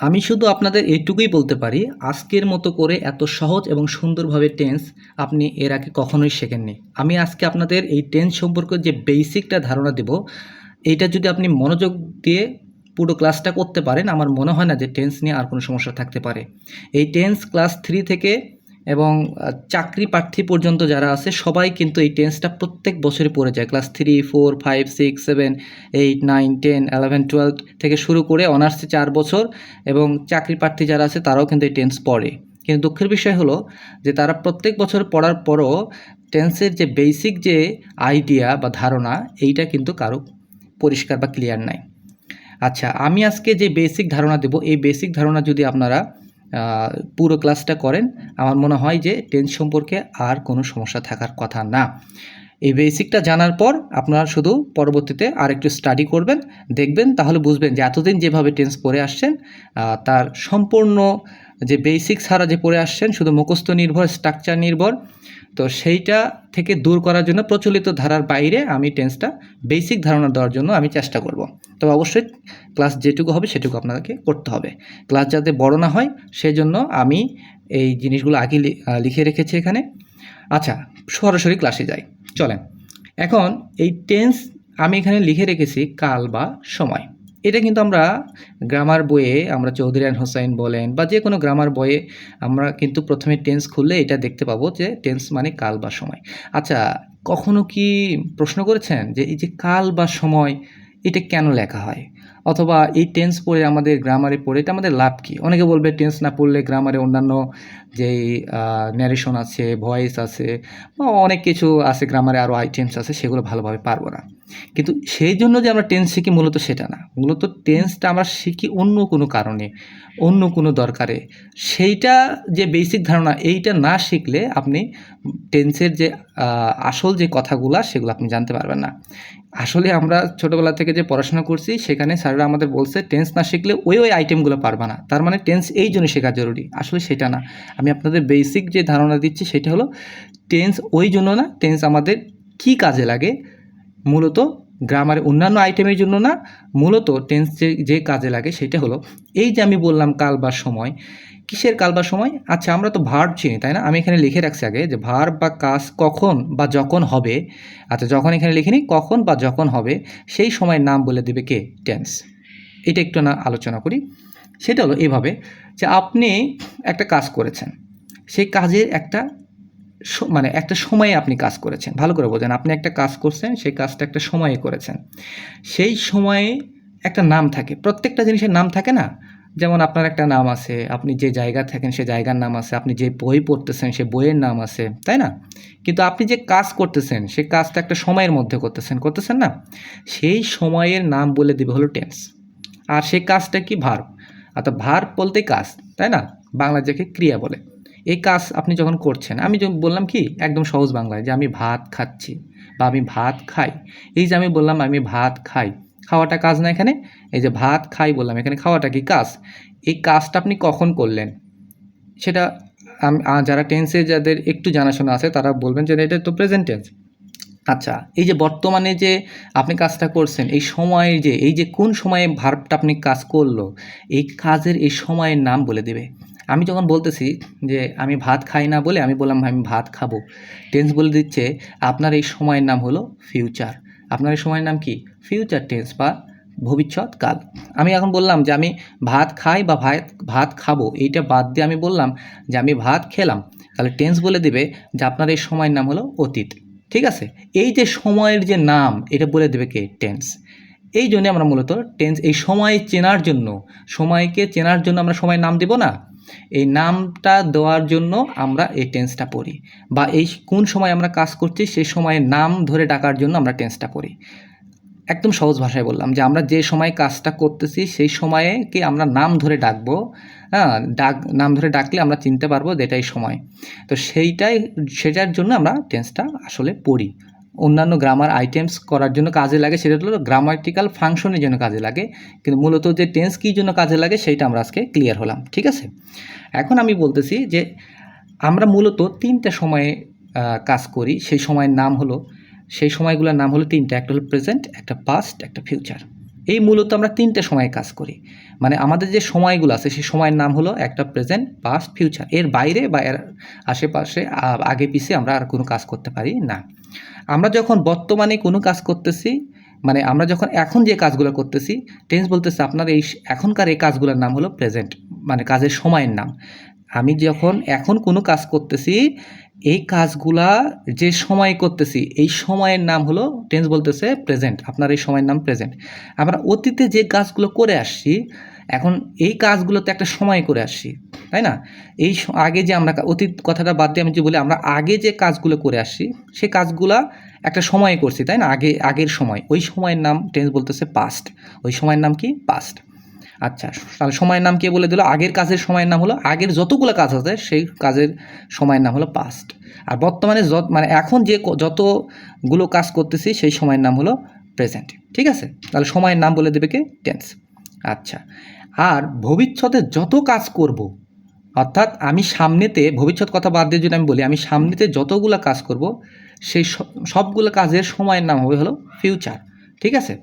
আমি শুধু আপনাদের এইটুকুই বলতে পারি, আজকের মতো করে এত সহজ এবং সুন্দরভাবে টেন্স আপনি এর আগে কখনোই শেখেননি। আমি আজকে আপনাদের এই টেন্স সম্পর্কে যে বেসিকটা ধারণা দেব, এইটা যদি আপনি মনোযোগ দিয়ে পুরো ক্লাসটা করতে পারেন, আমার মনে হয় না যে টেন্স নিয়ে আর কোনো সমস্যা থাকতে পারে। এই টেন্স ক্লাস থ্রি থেকে এবং চাকরি প্রার্থী পর্যন্ত যারা আছে, সবাই কিন্তু এই টেন্সটা প্রত্যেক বছরে পড়ে যায়। Class three four five six seven eight nine ten eleven twelve থেকে শুরু করে অনার্সে চার বছর এবং চাকরি প্রার্থী যারা আছে, তারাও কিন্তু এই টেন্স পড়ে। কিন্তু দুঃখের বিষয় হলো যে, তারা প্রত্যেক বছর পড়ার পরও টেন্সের যে বেসিক যে আইডিয়া বা ধারণা, এইটা কিন্তু কারও পরিষ্কার বা ক্লিয়ার নাই। আচ্ছা আমি আজকে যে বেসিক ধারণা দেব, এই বেসিক ধারণা যদি আপনারা পুরো ক্লাসটা করেন। আমার মনে হয় যে টেন্স সম্পর্কে আর কোনো সমস্যা থাকার কথা না। এই বেসিকটা জানার পর আপনারা শুধু পরবর্তীতে আর একটু স্টাডি করবেন, দেখবেন, তাহলে বুঝবেন যে এতদিন যেভাবে টেন্স পড়ে আসছেন তার সম্পূর্ণ যে বেসিক ছাড়া যে পড়ে আসছেন, শুধু মুখস্থ নির্ভর স্ট্রাকচার নির্ভর তো সেইটা থেকে দূর করার জন্য প্রচলিত ধারার বাইরে আমি টেন্সটা বেসিক ধারণা দেওয়ার জন্য আমি চেষ্টা করব। তবে অবশ্যই ক্লাস যেটুকু হবে সেটুকু আপনাকে করতে হবে। ক্লাস যাতে বড় না হয় সেই জন্য আমি এই জিনিসগুলো আগে লিখে রেখেছি এখানে। আচ্ছা সরাসরি ক্লাসে যাই। চলেন। এখন এই টেন্স আমি এখানে লিখে রেখেছি কাল বা সময়। এটা কিন্তু আমরা গ্রামার বইয়ে আমরা চৌধুরী আন হোসাইন বলেন বা যে কোনো গ্রামার বইয়ে আমরা কিন্তু প্রথমে টেন্স খুললে এটা দেখতে পাবো যে টেন্স মানে কাল বা সময়। আচ্ছা কখনো কি প্রশ্ন করেছেন যে এই যে কাল বা সময় এটা কেন লেখা হয়? অথবা এই টেন্স পড়ে আমাদের গ্রামারে পড়ে এটা আমাদের লাভ কী? অনেকে বলবে টেন্স না পড়লে গ্রামারে অন্যান্য যেই ন্যারেশন আছে ভয়েস আছে, বা অনেক কিছু আছে গ্রামারে আরও আইটেমস আছে, সেগুলো ভালোভাবে পারব না। কিন্তু সেই জন্য যে আমরা টেন্স শিখি মূলত সেটা না। মূলত টেন্সটা আমরা শিখি অন্য কোনো কারণে, অন্য কোনো দরকারে। সেইটা যে বেসিক ধারণা, এইটা না শিখলে আপনি টেন্সের যে আসল যে কথাগুলা, সেগুলো আপনি জানতে পারবেন না। আসলে আমরা ছোটোবেলা থেকে যে পড়াশোনা করছি, সেখানে স্যাররা আমাদের বলছে টেন্স না শিখলে ওই ওই আইটেমগুলো পারবা না। তার মানে টেন্স এই জন্য শেখা জরুরি। আসলে সেটা না। আমি আপনাদের বেসিক যে ধারণা দিচ্ছি, সেটা হলো টেন্স ওই জন্য না টেন্স আমাদের কি কাজে লাগে? মূলত গ্রামারে অন্যান্য আইটেমের জন্য না, মূলত টেন্স যে যে কাজে লাগে, সেটা হলো এই যে আমি বললাম কাল বা সময় কিসের কাল বা সময়? আচ্ছা আমরা তো ভার্ব চিনি, তাই না? আমি এখানে লিখে রাখছি আগে যে ভার্ব বা কাজ কখন বা যখন হবে। আচ্ছা যখন এখানে লিখিনি, কখন বা যখন হবে, সেই সময়ের নাম বলে দেবে কে? টেন্স এটা একটু না আলোচনা করি। সেটা হলো এভাবে যে আপনি একটা কাজ করেছেন। সেই কাজের একটা মানে একটা সময়ে আপনি কাজ করেছেন। ভালো করে বোঝেন, আপনি একটা কাজ করছেন, সেই কাজটা একটা সময়ে করেছেন। সেই সময়ে একটা নাম থাকে। প্রত্যেকটা জিনিসের নাম থাকে না? যেমন আপনার একটা নাম আছে, আপনি যে জায়গা থাকেন সে জায়গার নাম আছে, আপনি যে বই পড়তেছেন সে বইয়ের নাম আছে, তাই না? কিন্তু আপনি যে কাজ করতেছেন, সে কাজটা একটা সময়ের মধ্যে করতেছেন করতেছেন না? সেই সময়ের নাম বলে দেবে হলো টেন্স। আর সেই কাজটা কি? ভার্ব। অর্থাৎ ভার্ব বলতে কাজ, তাই না? বাংলা যাকে ক্রিয়া বলে। এই কাজ আপনি যখন করছেন, আমি যখন বললাম কি? একদম সহজ বাংলায় যে আমি ভাত খাচ্ছি বা আমি ভাত খাই। এই যে আমি বললাম আমি ভাত খাই খাওয়াটা কাজ না এখানে? এই যে ভাত খাই বললাম, এখানে খাওয়াটা কি কাজ? এই কাজটা আপনি কখন করলেন? সেটা যারা টেন্সে যাদের একটু জানাশোনা আছে, তারা বলবেন যে এটা তো প্রেজেন্ট টেন্স আচ্ছা এই যে বর্তমানে যে আপনি কাজটা করছেন, এই সময়ে যে, এই যে কোন সময়ে ভার্বটা আপনি কাজ করল, এই কাজের এই সময়ের নাম বলে দেবে। আমি যখন বলতেছি যে আমি ভাত খাই না বলে আমি বললাম আমি ভাত খাব। টেন্স বলে দিচ্ছে, আপনার এই সময়ের নাম হলো ফিউচার আপনার এই সময়ের নাম কি? ফিউচার টেন্স বা ভবিষ্যৎ কাল। আমি এখন বললাম যে আমি ভাত খাই বা ভাত ভাত খাব, এইটা বাদ দিয়ে আমি বললাম যে আমি ভাত খেলাম। তাহলে টেন্স বলে দেবে যে আপনার এই সময়ের নাম হলো অতীত। ঠিক আছে? এই যে সময়ের যে নাম, এটা বলে দেবে কে? টেন্স এই জন্য আমরা মূলত টেন্স এই সময় চেনার জন্য, সময়কে চেনার জন্য আমরা সময়ের নাম দেব না? এই নামটা দেওয়ার জন্য আমরা এই টেন্সটা পড়ি বা এই কোন সময় আমরা কাজ করছি সেই সময়ের নাম ধরে ডাকার জন্য আমরা টেন্সটা পড়ি। একদম সহজ ভাষায় বললাম যে আমরা যে সময় কাজটা করতেছি সেই সময়ে কি আমরা নাম ধরে ডাকবো? হ্যাঁ ডাক, নাম ধরে ডাকলে আমরা চিনতে পারব যে এটাই সময়। তো সেইটাই, সেটার জন্য আমরা টেন্সটা আসলে পড়ি। অন্যান্য গ্রামার আইটেমস করার জন্য কাজে লাগে, সেটা হলো গ্রামাটিক্যাল ফাংশনের জন্য কাজে লাগে। কিন্তু মূলত যে টেন্স কী জন্য কাজে লাগে, সেইটা আমরা আজকে ক্লিয়ার হলাম, ঠিক আছে? এখন আমি বলতেছি যে আমরা মূলত তিনটা সময়ে কাজ করি। সেই সময়ের নাম হলো, সেই সময়গুলোর নাম হলো তিনটা। একটা হলো প্রেজেন্ট একটা পাস্ট একটা ফিউচার এই মূলত আমরা তিনটে সময়ে কাজ করি। মানে আমাদের যে সময়গুলো আছে, সেই সময়ের নাম হলো একটা প্রেজেন্ট পাস্ট ফিউচার এর বাইরে বা এর আশেপাশে আগে পিছিয়ে আমরা আর কোনো কাজ করতে পারি না। আমরা যখন বর্তমানে কোনো কাজ করতেছি মানে আমরা যখন এখন যে কাজগুলো করতেছি টেন্স বলতেছে আপনার এই এখনকার এই কাজগুলোর নাম হলো প্রেজেন্ট মানে কাজের সময়ের নাম। আমি যখন এখন কোনো কাজ করতেছি, এই কাজগুলা যে সময় করতেছি, এই সময়ের নাম হলো টেন্স বলতেছে প্রেজেন্ট আপনার এই সময়ের নাম প্রেজেন্ট আমরা অতীতে যে কাজগুলো করে আসছি এখন এই কাজগুলোতে একটা সময় করে আসছি তাই না? এই আগে যে আমরা অতীত কথাটা বাদ দিয়ে আমি যে বলি, আমরা আগে যে কাজগুলো করে আসছি সে কাজগুলা একটা সময়ে করছি, তাই না? আগে, আগের সময়। ওই সময়ের নাম টেন্স বলতেছে পাস্ট ওই সময়ের নাম কি? পাস্ট আচ্ছা তাহলে সময়ের নাম কে বলে দিল? আগের কাজের সময়ের নাম হলো, আগের যতগুলো কাজ আছে, সেই কাজের সময়ের নাম হলো পাস্ট আর বর্তমানে যত মানে এখন যে যতগুলো কাজ করতেছি, সেই সময়ের নাম হলো প্রেজেন্ট ঠিক আছে? তাহলে সময়ের নাম বলে দেবে কে? টেন্স আচ্ছা। আর ভবিষ্যতে যত কাজ করব, অর্থাৎ আমি সামনেতে, ভবিষ্যৎ কথা বাদ দিয়ে যদি আমি বলি, আমি সামনেতে যতগুলো কাজ করব, সেই সবগুলো কাজের সময়ের নাম হবে হলো ফিউচার ঠিক আছে?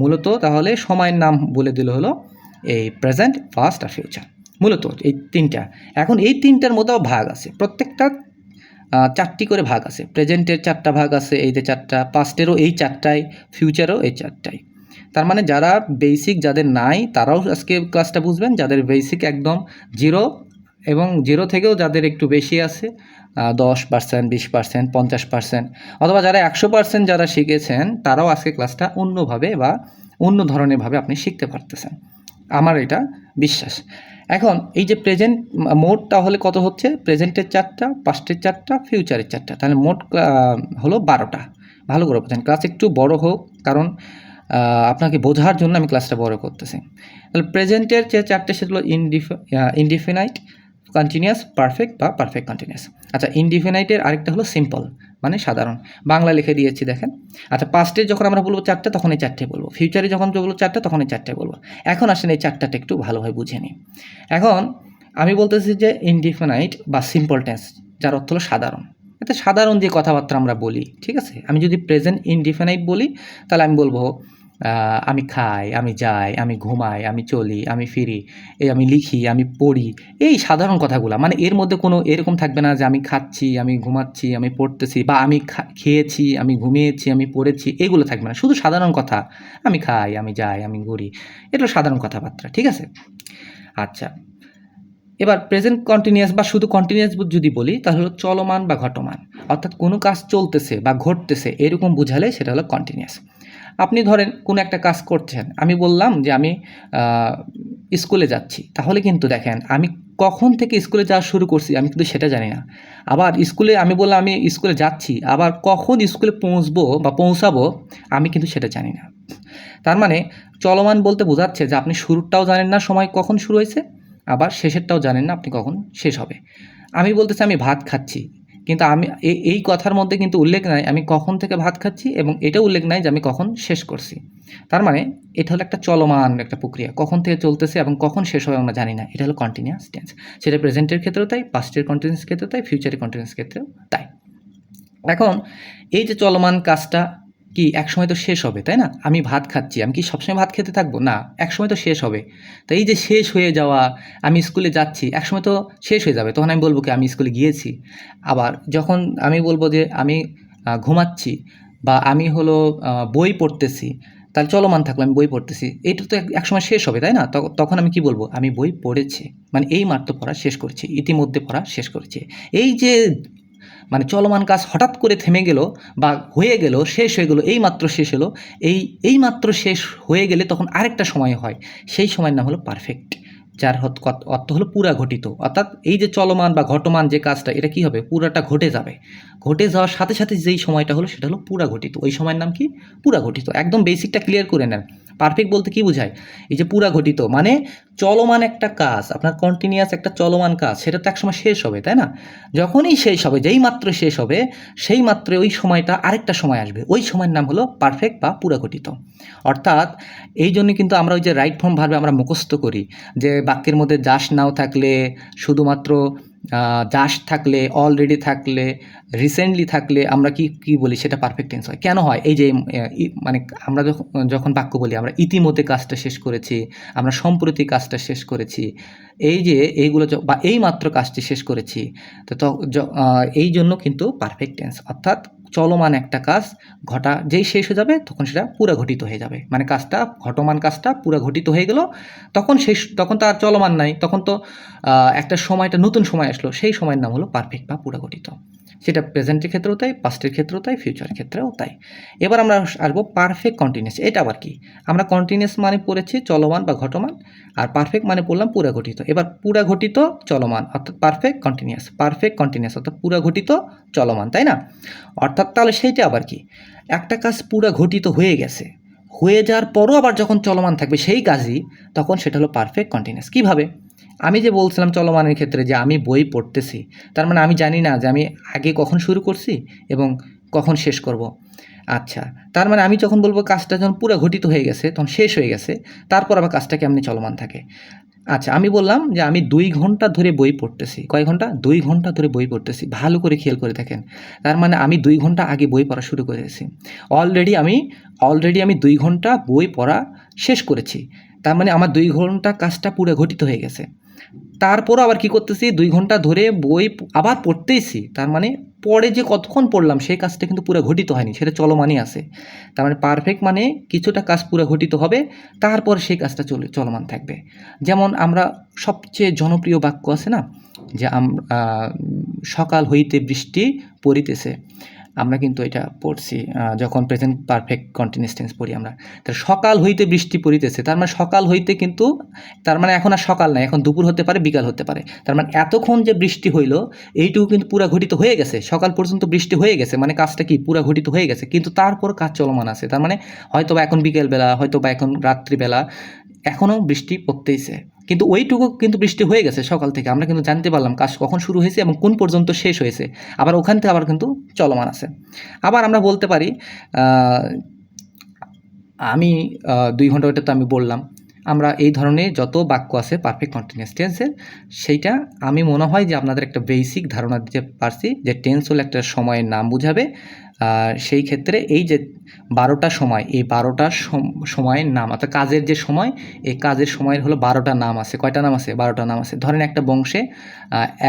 মূলত তাহলে সময়ের নাম বলে দিল হলো এই প্রেজেন্ট ফাস্ট আর ফিউচার মূলত এই তিনটা। এখন এই তিনটার মধ্যেও ভাগ আছে, প্রত্যেকটা চারটি করে ভাগ আছে। প্রেজেন্টের চারটা ভাগ আছে, এই যে চারটা পাস্টেরও এই চারটায় ফিউচারও এই চারটায়। তার মানে যারা বেসিক যাদের নাই, তারাও আজকে ক্লাসটা বুঝবেন, যাদের বেসিক একদম জিরো এবং জিরো থেকেও যাদের একটু বেশি আছে দশ পার্সেন্ট বিশ পার্সেন্ট পঞ্চাশ পার্সেন্ট অথবা যারা একশো পার্সেন্ট যারা শিখেছেন, তারাও আজকে ক্লাসটা অন্যভাবে বা অন্য ধরনেরভাবে আপনি শিখতে পারতেছেন। আমার এটা বিশ্বাস। এখন এই যে প্রেজেন্ট মোট তাহলে কত হচ্ছে? প্রেজেন্টের চারটা পাস্টের চারটা ফিউচারের চারটা। তাহলে মোট হলো বারোটা। ভালো করে বোঝেন। ক্লাস একটু বড় হোক, কারণ আপনাকে বোঝার জন্য আমি ক্লাসটা বড় করতেছি। তাহলে প্রেজেন্টের যে চারটে সেগুলো ইনডিফ ইনডিফিনাইট কন্টিনিউয়াস পারফেক্ট বা পারফেক্ট কন্টিনিউয়াস আচ্ছা ইনডিফিনাইটের আরেকটা হলো সিম্পল মানে সাধারণ। বাংলা লিখে দিয়েছি, দেখেন। আচ্ছা পাস্টে যখন আমরা বলব চারটে তখন এই চারটে বলব। ফিউচারে যখন বলব চারটে তখন এই চারটে বলব। এখন আসেন এই চারটাটা একটু ভালোভাবে বুঝে নিই। এখন আমি বলতেছি যে ইনডিফিনাইট বা সিম্পল টেন্স যার অর্থ হলো সাধারণ। এতে সাধারণ যে কথাবার্তা আমরা বলি, ঠিক আছে? আমি যদি প্রেজেন্ট ইনডিফিনাইট বলি, তাহলে আমি বলব আমি খাই, আমি যাই, আমি ঘুমাই, আমি চলি, আমি ফিরি, এই আমি লিখি, আমি পড়ি, এই সাধারণ কথাগুলো। মানে এর মধ্যে কোনো এরকম থাকবে না যে আমি খাচ্ছি, আমি ঘুমাচ্ছি, আমি পড়তেছি বা আমি খেয়েছি, আমি ঘুমিয়েছি, আমি পড়েছি, এগুলো থাকবে না। শুধু সাধারণ কথা, আমি খাই, আমি যাই, আমি ঘুরি এটা সাধারণ কথাবার্তা, ঠিক আছে? আচ্ছা এবার প্রেজেন্ট কন্টিনিউয়াস বা শুধু কন্টিনিউয়াস যদি বলি, তাহলে হলো চলমান বা ঘটমান। অর্থাৎ কোনো কাজ চলতেছে বা ঘটতেছে, এরকম বুঝালে সেটা হলো কন্টিনিউয়াস আপনি ধরেন কোনো একটা কাজ করছেন, আমি বললাম যে আমি স্কুলে যাচ্ছি, তাহলে কিন্তু দেখেন আমি কখন থেকে স্কুলে যাওয়া শুরু করছি আমি কিন্তু সেটা জানি না। আবার স্কুলে আমি বললাম আমি স্কুলে যাচ্ছি, আবার কখন স্কুলে পৌঁছবো বা পৌঁছাবো আমি কিন্তু সেটা জানি না। তার মানে চলমান বলতে বোঝাচ্ছে যে আপনি শুরুটাও জানেন না সময় কখন শুরু হয়েছে, আবার শেষেরটাও জানেন না আপনি কখন শেষ হবে। আমি বলতেছি আমি ভাত খাচ্ছি কিন্তু আমি এই কথার মধ্যে কিন্তু উল্লেখ নাই, আমি কখন থেকে ভাত খাচ্ছি এবং এটা উল্লেখ নাই যে আমি কখন শেষ করছি। তার মানে এটা হলো একটা চলমান একটা প্রক্রিয়া, কখন থেকে চলতেছে এবং কখন শেষ হবে আমরা জানি না, এটা হলো কন্টিনিউয়াস টেন্স সেটা প্রেজেন্টের ক্ষেত্রেও তাই পাস্টের কন্টিনিউস ক্ষেত্রেও তাই ফিউচারের কন্টিনিউস ক্ষেত্রেও তাই। এখন এই যে চলমান কাজটা কি একসময় তো শেষ হবে, তাই না? আমি ভাত খাচ্ছি, আমি কি সবসময় ভাত খেতে থাকব? না, একসময় তো শেষ হবে। তো এই যে শেষ হয়ে যাওয়া, আমি স্কুলে যাচ্ছি, একসময় তো শেষ হয়ে যাবে, তখন আমি বলব কি, আমি স্কুলে গিয়েছি। আবার যখন আমি বলব যে আমি ঘুমাচ্ছি বা আমি হলো বই পড়তেছি, তাহলে চলমান থাকল, আমি বই পড়তেছি এটা তো এক- একসময় শেষ হবে, তাই না? তখ- তখন আমি কি বলব? আমি বই পড়েছি মানে এই মাত্র পড়া শেষ করছি, ইতিমধ্যে পড়া শেষ করেছি। এই যে মানে চলমান কাজ হঠাৎ করে থেমে গেল বা হয়ে গেল, শেষ হয়ে গেল এই মাত্র শেষ হলো, এই এই মাত্র শেষ হয়ে গেলে তখন আরেকটা সময় হয়। সেই সময়ের নাম হলো পারফেক্ট যার অর্থ হলো পুরা ঘটিত। অর্থাৎ এই যে চলমান বা ঘটমান যে কাজটা, এটা কি হবে? পুরাটা ঘটে যাবে। ঘটে যাওয়ার সাথে সাথে যেই সময়টা হলো, সেটা হলো পুরা ঘটিত। ওই সময়ের নাম কি? পুরা ঘটিত। একদম বেসিকটা ক্লিয়ার করে নেন। পারফেক্ট বলতে কি বোঝায়? এই যে পুরা ঘটিত মানে চলমান একটা কাজ, আপনার কন্টিনিউয়াস একটা চলমান কাজ, সেটা তো একসময় শেষ হবে, তাই না? যখনই শেষ হবে, যেই মাত্র শেষ হবে, সেই মাত্র ওই সময়টা আরেকটা সময় আসবে। ওই সময়ের নাম হলো পারফেক্ট বা পুরা ঘটিত। অর্থাৎ এই জন্য কিন্তু আমরা ওই যে রাইট ফর্ম ভাবে আমরা মুখস্থ করি, যে বাক্যের মধ্যে যাস নাও থাকলে শুধুমাত্র জাস্ট থাকলে অলরেডি থাকলে রিসেন্টলি থাকলে আমরা কি কি বলি সেটা পারফেক্ট টেন্স হয়। কেন হয়? এই যে মানে আমরা যখন যখন বাক্য বলি, আমরা ইতিমধ্যে কাজটা শেষ করেছি, আমরা সম্প্রতি কাজটা শেষ করেছি, এই যে, এইগুলো বা এই মাত্র কাজটি শেষ করেছি, তো এই জন্য কিন্তু পারফেক্ট টেন্স অর্থাৎ চলমান একটা কাজ ঘটা, যেই শেষ হয়ে যাবে তখন সেটা পুরা ঘটিত হয়ে যাবে। মানে কাজটা, ঘটমান কাজটা পুরা ঘটিত হয়ে গেল, তখন শেষ, তখন তার চলমান নাই, তখন তো একটা সময়টা নতুন সময় আসলো, সেই সময়ের নাম হলো পারফেক্ট বা পুরা ঘটিত। সেটা প্রেজেন্টের ক্ষেত্রেও তাই, পাস্টের ক্ষেত্রেও তাই, ফিউচারের ক্ষেত্রেও তাই। এবার আমরা আসব পারফেক্ট কন্টিনিউস এটা আবার কি? আমরা কন্টিনিউস মানে পড়েছি চলমান বা ঘটমান, আর পারফেক্ট মানে পড়লাম পুরা ঘটিত। এবার পুরা ঘটিত চলমান, অর্থাৎ পারফেক্ট কন্টিনিউস পারফেক্ট কন্টিনিউয়াস, অর্থাৎ পুরা ঘটিত চলমান, তাই না? অর্থাৎ তাহলে সেইটা আবার কি? একটা কাজ পুরা ঘটিত হয়ে গেছে, হয়ে যাওয়ার পরও আবার যখন চলমান থাকবে সেই কাজই, তখন সেটা হলো পারফেক্ট কন্টিনিউস কীভাবে? আমি যে বলছিলাম চলমানের ক্ষেত্রে যে আমি বই পড়তেছি, তার মানে আমি জানি না যে আমি আগে কখন শুরু করছি এবং কখন শেষ করব। আচ্ছা তার মানে আমি যখন বলব কাজটা যখন পুরো ঘটিত হয়ে গেছে, তখন শেষ হয়ে গেছে, তারপর আবার কাজটা কেমনি চলমান থাকে? আচ্ছা আমি বললাম যে আমি দুই ঘণ্টা ধরে বই পড়তেছি। কয় ঘণ্টা? দুই ঘণ্টা ধরে বই পড়তেছি। ভালো করে খেয়াল করে দেখেন। তার মানে আমি দুই ঘণ্টা আগে বই পড়া শুরু করেছি। অলরেডি আমি অলরেডি আমি দুই ঘণ্টা বই পড়া শেষ করেছি। তার মানে আমার দুই ঘণ্টা কাজটা পুরো ঘটিত হয়ে গেছে। তারপরও আবার কি করতেছি? দুই ঘণ্টা ধরে বই আবার পড়তেইছি। তার মানে পরে যে কতক্ষণ পড়লাম, সেই কাজটা কিন্তু পুরো ঘটিত হয়নি, সেটা চলমানই আছে। তার মানে পারফেক্ট মানে কিছুটা কাজ পুরো ঘটিত হবে, তারপর সেই কাজটা চলে, চলমান থাকবে। যেমন আমরা সবচেয়ে জনপ্রিয় বাক্য আছে না? যে সকাল হইতে বৃষ্টি পড়িতেছে। আমরা কিন্তু এটা পড়ছি যখন প্রেজেন্ট পারফেক্ট কন্টিনিউস টেন্স পড়ি আমরা। তার সকাল হইতে বৃষ্টি পড়িতেছে, তার মানে সকাল হইতে কিন্তু, তার মানে এখন আর সকাল নাই, এখন দুপুর হতে পারে, বিকাল হতে পারে। তার মানে এতক্ষণ যে বৃষ্টি হইল, এইটুকু কিন্তু পুরা ঘটিত হয়ে গেছে, সকাল পর্যন্ত বৃষ্টি হয়ে গেছে মানে কাজটা কি, পুরা ঘটিত হয়ে গেছে, কিন্তু তারপর কাজ চলমান আছে। তার মানে হয়তো বা এখন বিকেলবেলা হয়তো বা এখন রাত্রিবেলা, এখনও বৃষ্টি পড়তেইছে। কিন্তু ওইটুকু কিন্তু বৃষ্টি হয়ে গেছে সকাল থেকে। আমরা কিন্তু জানতে পারলাম কাজ কখন শুরু হয়েছে এবং কোন পর্যন্ত শেষ হয়েছে। আবার ওখান থেকে আবার কিন্তু চলমান আছে। আবার আমরা বলতে পারি আমি দুই ঘণ্টা ওটা তো আমি বললাম। আমরা এই ধরনের যত বাক্য আছে পারফেক্ট কন্টিনিউয়াস টেন্সের সেইটা আমি মনে হয় যে আপনাদের একটা বেসিক ধারণা দিতে পারছি যে টেন্স হলো একটা সময়ের নাম বুঝাবে। সেই ক্ষেত্রে এই যে বারোটা সময়, এই বারোটা সময়ের নাম, অর্থাৎ কাজের যে সময়, এই কাজের সময়ের হলো বারোটা নাম আছে। কয়টা নাম আছে? বারোটা নাম আছে। ধরেন একটা বংশে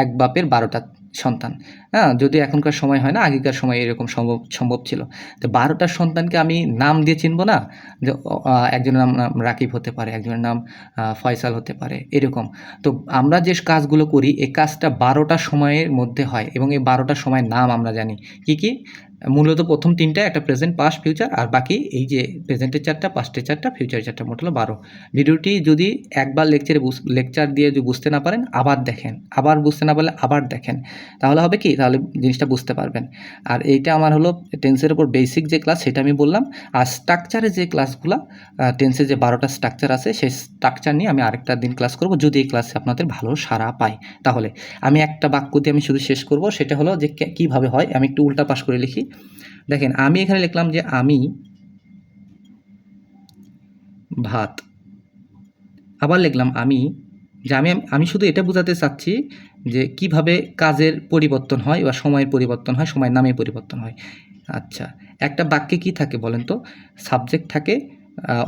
এক বাপের বারোটা সন্তান। হ্যাঁ? যদি এখনকার সময় হয় না, আগেকার সময় এরকম সম্ভব সম্ভব ছিল। তো বারোটার সন্তানকে আমি নাম দিয়ে চিনবো না? যে একজনের নাম নাম রাকিব হতে পারে, একজনের নাম ফয়সাল হতে পারে, এরকম। তো আমরা যে কাজগুলো করি, এই কাজটা বারোটা সময়ের মধ্যে হয় এবং এই বারোটা সময়ের নাম আমরা জানি। কি কি? মূলত প্রথম তিনটা, একটা প্রেজেন্ট পাস্ট ফিউচার আর বাকি এই যে প্রেজেন্টের চারটা পাস্টের চারটা ফিউচারের চারটা মোট হলো বারো। ভিডিওটি যদি একবার লেকচারে লেকচার দিয়ে যদি বুঝতে না পারেন, আবার দেখেন। আবার বুঝতে না পারলে আবার দেখেন। তাহলে হবে কি? তাহলে জিনিসটা বুঝতে পারবেন। আর এইটা আমার হলো টেন্সের উপর বেসিক যে ক্লাস সেটা আমি বললাম। আর স্ট্রাকচারে যে ক্লাসগুলো টেন্সের যে বারোটা স্ট্রাকচার আছে, সেই স্ট্রাকচার নিয়ে আমি আরেকটা দিন ক্লাস করব, যদি এই ক্লাসে আপনাদের ভালো সাড়া পাই তাহলে আমি একটা বাক্য দিয়ে আমি শুধু শেষ করব, সেটা হলো যে কীভাবে হয়? আমি একটু উল্টা পাশ করে লিখি। দেখেন, আমি এখানে লিখলাম যে আমি ভাত। আবার লিখলাম আমি, যে আমি আমি শুধু এটা বোঝাতে চাচ্ছি যে কীভাবে কাজের পরিবর্তন হয় বা সময়ের পরিবর্তন হয়, সময়ের নামে পরিবর্তন হয়। আচ্ছা একটা বাক্যে কি থাকে বলেন তো? সাবজেক্ট থাকে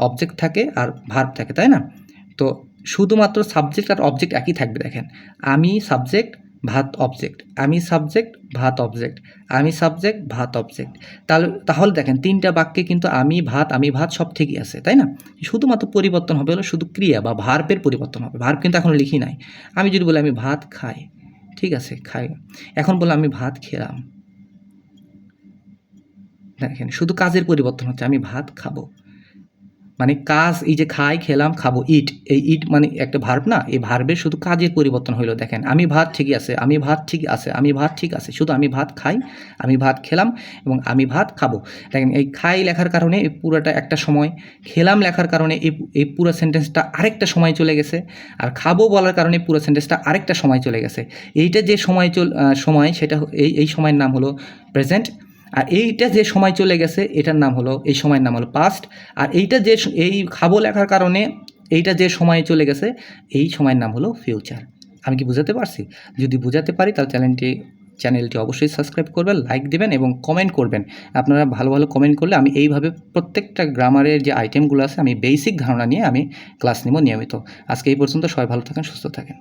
অবজেক্ট থাকে আর ভার্ব থাকে, তাই না? তো শুধুমাত্র সাবজেক্ট আর অবজেক্ট একই থাকবে, দেখেন। আমি সাবজেক্ট ভাত অবজেক্ট আমি সাবজেক্ট ভাত অবজেক্ট আমি সাবজেক্ট ভাত অবজেক্ট তাহলে তাহলে দেখেন, তিনটা বাক্যে কিন্তু আমি, ভাত আমি, ভাত সব ঠিকই আছে, তাই না? শুধুমাত্র পরিবর্তন হবে হলো শুধু ক্রিয়া বা ভার্বের পরিবর্তন হবে। ভার্ব কিন্তু এখন লিখি নাই। আমি যদি বলি আমি ভাত খাই, ঠিক আছে, খাই। এখন বললাম আমি ভাত খেলাম। দেখেন, শুধু কাজের পরিবর্তন হচ্ছে, আমি ভাত খাব। মানে কাজ, এই যে খাই, খেলাম, খাব ইট এই ইট মানে একটা ভার্ব না? এই ভার্বের শুধু কাজের পরিবর্তন হইল, দেখেন। আমি ভাত ঠিকই আছে, আমি ভাত ঠিক আছে, আমি ভাত ঠিক আছে, শুধু আমি ভাত খাই, আমি ভাত খেলাম এবং আমি ভাত খাব। দেখেন, এই খাই লেখার কারণে এই পুরোটা একটা সময়, খেলাম লেখার কারণে এই এই পুরো সেন্টেন্সটা আরেকটা সময় চলে গেছে, আর খাব বলার কারণে পুরো সেন্টেন্সটা আরেকটা সময় চলে গেছে। এইটা যে সময় চল সময়, সেটা এই এই সময়ের নাম হলো প্রেজেন্ট আর এইটা যে সময় চলে গেছে, এটার নাম হলো, এই সময়ের নাম হলো পাস্ট আর এইটা যে এই খাব লেখার কারণে এইটা যে সময় চলে গেছে, এই সময়ের নাম হলো ফিউচার আমি কি বুঝাতে পারছি? যদি বুঝাতে পারি, তাহলে চ্যানেলটি চ্যানেলটি অবশ্যই সাবস্ক্রাইব করবেন লাইক দেবেন এবং কমেন্ট করবেন। আপনারা ভালো ভালো কমেন্ট করলে আমি এইভাবে প্রত্যেকটা গ্রামারের যে আইটেমগুলো আছে, আমি বেসিক ধারণা নিয়ে আমি ক্লাস নেব নিয়মিত। আজকে এই পর্যন্ত সবাই ভালো থাকেন, সুস্থ থাকেন।